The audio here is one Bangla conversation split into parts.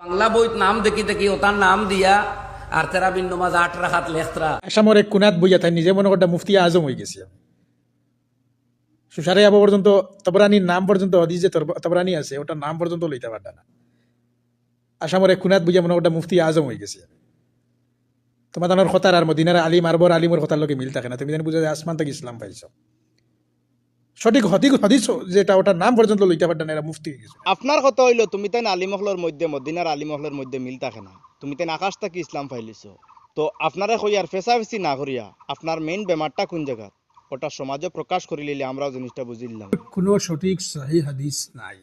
বাংলা বইত নাম দেখি দেখি ওটার নাম দিয়া, আর তেরা বিন নমাজ আট রাখাত লেখতরা আসামর এক কোনাত বইয়া তাই নিজে মনে করটা মুফতি আজম হয়ে গেছে। সুসারে আবু পর্যন্ত তবরানির নাম পর্যন্ত হদিস যে তবরানি আছে ওটার নাম পর্যন্ত লইতে পারটা না আসামর এক কোনাত বুঝিয়া মনে করটা মুফতি আজম হয়ে গেছে। তোমার তানোর খতার আর মদিনার আলিম আরবর আলিমর খতার লোকে মিল থাকে না, তুমি জানি বুঝা যায় আসমান থেকে ইসলাম পাইছ। সঠিক হদিক হদিস যেটা ওটার নাম পর্যন্ত লইতে পারটা না এরা মুফতি হয়ে গেছে। আপনার কথা হইল তুমি তাই আলিমহলের মধ্যে মদিনার আলিমহলের মধ্যে মিল থাকে না। তুমি তাই আকাশ থেকে ইসলাম ফাইলিছ। তো আপনারে কইয়ার ফেসাফেসি না করিয়া আপনার মেইন বেমারটা কোন জায়গা ওটা সমাজে প্রকাশ করি লিলে আমরাও জিনিসটা বুঝিলাম। কোনো সঠিক সহি হাদিস নাই।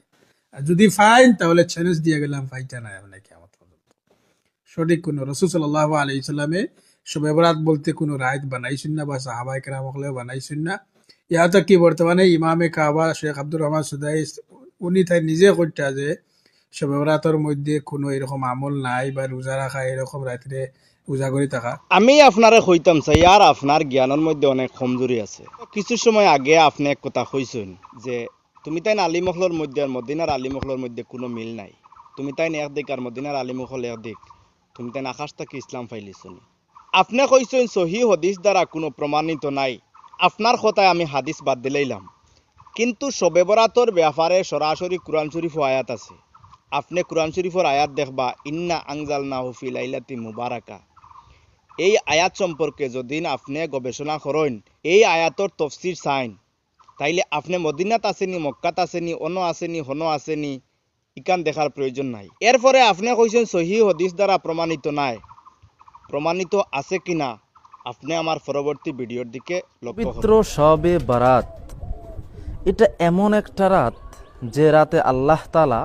যদি ফাইন তাহলে চ্যালেঞ্জ দিয়ে গেলাম ফাইটা নাই আপনাকে আমার সঠিক কোনো রসুল সাল্লাহ আলি ইসলামে সবে বরাত বলতে কোনো রায়ত বানাইছেন না বা সাহাবাই কেরাম হলেও বানাইছেন না। ইয়া তো কি বর্তমানে ইমামে কাবা শেখ আব্দুর রহমান সুদাই উনি তাই নিজে করতে যে সবে মধ্যে কোনো এরকম আমল নাই বা রোজা রাখা এরকম রাত্রে রোজা করে থাকা। আমি আপনারে কইতাম চাই আর আপনার জ্ঞানের মধ্যে অনেক কমজোরি আছে। কিছু সময় আগে আপনি এক কথা কইছেন যে তুমি তাই আলিমহলের মধ্যে আর মদিনার আলিমহলের মধ্যে কোনো মিল নাই। তুমি তাই একদিক আর মদিনার আলিমহল একদিক তুমি তাই আকাশ থেকে ইসলাম ফাইলিছন আপনি কইছেন সহি হদিস দ্বারা কোনো প্রমাণিত নাই। আপনার কথায় আমি হাদিস বাদ দিলাইলাম কিন্তু শবে বরাতর ব্যাপারে সরাসরি কোরআন শরীফ আয়াত আছে। আপনি কোরআন শরীফের আয়াত দেখবা, ইন্না আংজাল না হুফি লাইলাতি মুবারাকা। এই আয়াত সম্পর্কে যদি আপনি গবেষণা করেন, এই আয়াতর তফসির চাইন। তাইলে আপনি মদিনাত আসেনি, মক্কাত আসেনি অন আসেনি, হন আসেনি, ইকান দেখার প্রয়োজন নাই। এরপরে আপনি কইছেন, সহি হদিস দ্বারা প্রমাণিত নাই। প্রমাণিত আছে কিনা? আপনি আমার পরবর্তী ভিডিওর দিকে পবিত্র। শবে বারাত। এটা এমন একটা রাত যে রাতে আল্লাহ তালা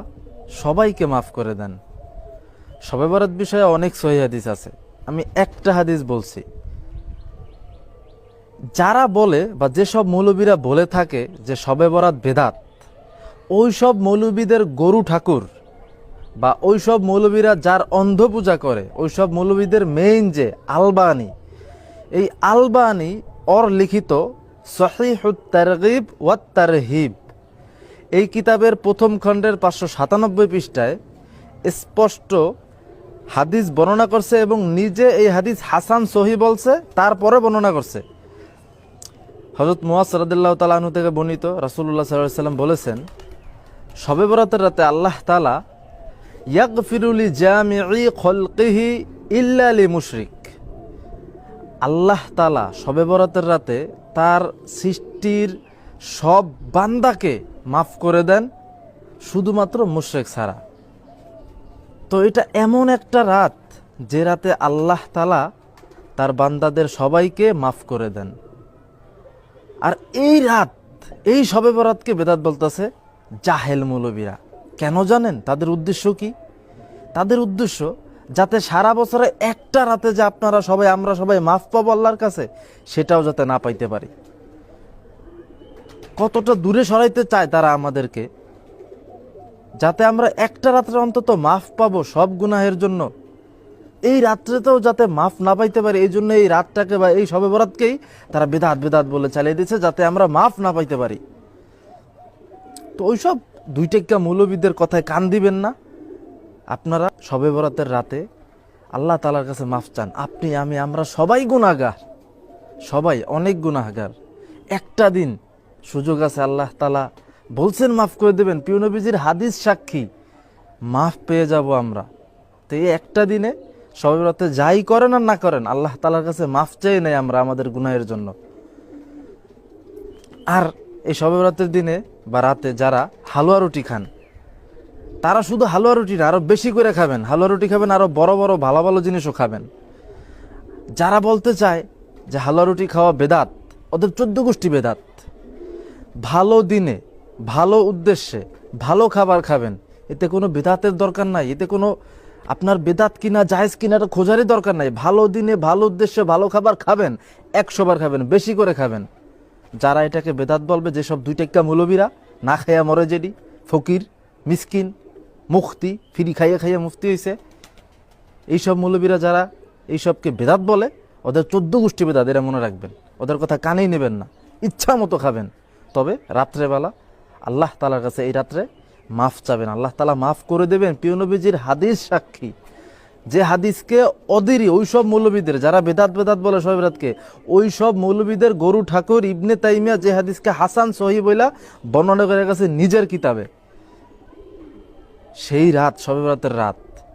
সবাইকে মাফ করে দেন। শবে বারাত বিষয়ে অনেক সহি হাদিস আছে। আমি একটা হাদিস বলছি। যারা বলে বা যেসব মৌলবীরা বলে থাকে যে শবে বরাত বেদাত ওই সব মৌলবীদের গরু ঠাকুর বা ওই সব মৌলবীরা যার অন্ধ পূজা করে ওই সব মৌলবীদের মেইন যে আলবানি এই আলবানি অর লিখিত সহিহুত তারগিব ওয়াত তারহিব। এই কিতাবের প্রথম খণ্ডের পাঁচশো সাতানব্বই পৃষ্ঠায় স্পষ্ট হাদিস বর্ণনা করছে এবং নিজে এই হাদিস হাসান সহি বলছে, তারপরে বর্ণনা করছে। হজরত মুয়াজ রাদিল্লাহ তালাহনু থেকে বর্ণিত রাসুল্লাহ সাল্লাম বলেছেন, সবে বরাতের রাতে আল্লাহ তালা ইয়াগফিরুলি জামিই খলকিহি ইল্লা লি মুশরিক আল্লাহ তালা শবে বরাতের রাতে তার সৃষ্টির সব বান্দাকে মাফ করে দেন, শুধুমাত্র মুশরেক ছাড়া। তো এটা এমন একটা রাত যে রাতে আল্লাহ তালা তার বান্দাদের সবাইকে মাফ করে দেন। আর এই রাত, এই শবে বরাতকে বেদাত বলতেছে জাহেল মৌলবীরা। কেন জানেন? তাদের উদ্দেশ্য কি? তাদের উদ্দেশ্য যাতে সারা বছরে একটা রাতে যে আপনারা সবাই, আমরা সবাই মাফ পাবো আল্লাহর কাছে, সেটাও যাতে না পাইতে পারি। কতটা দূরে সরাইতে চায় তারা আমাদেরকে। যাতে আমরা একটা রাত্রে অন্তত মাফ পাবো সব গুনাহের জন্য। এই রাত্রেতেও যাতে মাফ না পাইতে পারি, এই জন্য এই রাতটাকে বা এই সবে বরাতকেই তারা বেদাত বেদাত বলে চালিয়ে দিচ্ছে যাতে আমরা মাফ না পাইতে পারি। তো ওইসব দুই টেক্কা মৌলবীদের কথায় কান দিবেন না। আপনারা সবে বরাতের রাতে আল্লাহ তালার কাছে মাফ চান। আপনি, আমি, আমরা সবাই গুণাগার সবাই অনেক গুণাগার একটা দিন সুযোগ আছে, আল্লাহ তালা বলছেন মাফ করে দেবেন। পিউনবীজির হাদিস সাক্ষী, মাফ পেয়ে যাব আমরা। তো এই একটা দিনে সবে বরাতে যাই করেন আর না করেন, আল্লাহ তালার কাছে মাফ চেয়ে নেই আমরা আমাদের গুনাহের জন্য। আর এই সবে বরাতের দিনে বা রাতে যারা হালুয়া রুটি খান তারা শুধু হালুয়া রুটি না, আরও বেশি করে খাবেন। হালুয়া রুটি খাবেন, আরও বড় বড় ভালো ভালো জিনিসও খাবেন। যারা বলতে চায় যে হালুয়া রুটি খাওয়া বেদাত, ওদের চোদ্দ গোষ্ঠী বেদাত। ভালো দিনে, ভালো উদ্দেশ্যে, ভালো খাবার খাবেন। এতে কোনো বেদাতের দরকার নাই। এতে কোনো আপনার বেদাত কিনা, জায়েজ কিনাটা খোঁজারই দরকার নাই। ভালো দিনে, ভালো উদ্দেশ্যে, ভালো খাবার খাবেন, একশো বার খাবেন, বেশি করে খাবেন। যারা এটাকে বেদাত বলবে, যেসব দুই টেক্কা মৌলবীরা, না খাইয়া মরে যেডি, ফকির, মিসকিন মুক্তি, ফিরি খাইয়া খাইয়া মুফতি হয়েছে এইসব মৌলবীরা যারা এইসবকে বেদাত বলে, ওদের চোদ্দ গোষ্ঠী বেদাত, এরা মনে রাখবেন। ওদের কথা কানেই নেবেন না, ইচ্ছা মতো খাবেন। তবে রাত্রেবেলা আল্লাহ তালার কাছে এই রাত্রে মাফ চাবেন। আল্লাহ তালা মাফ করে দেবেন। প্রিয় নবীজির হাদিস সাক্ষী। যে হাদিসকে অদেরই ওই সব মৌলবীদের, যারা বেদাত বেদাত বলে সব ওই সব মৌলবীদের গরু ঠাকুর ইবনে তাইমিয়া যে হাদিসকে হাসান সহি বইলা বর্ণনা করে গেছে নিজের কিতাবে। সেই রাত সবে রাতের রাত।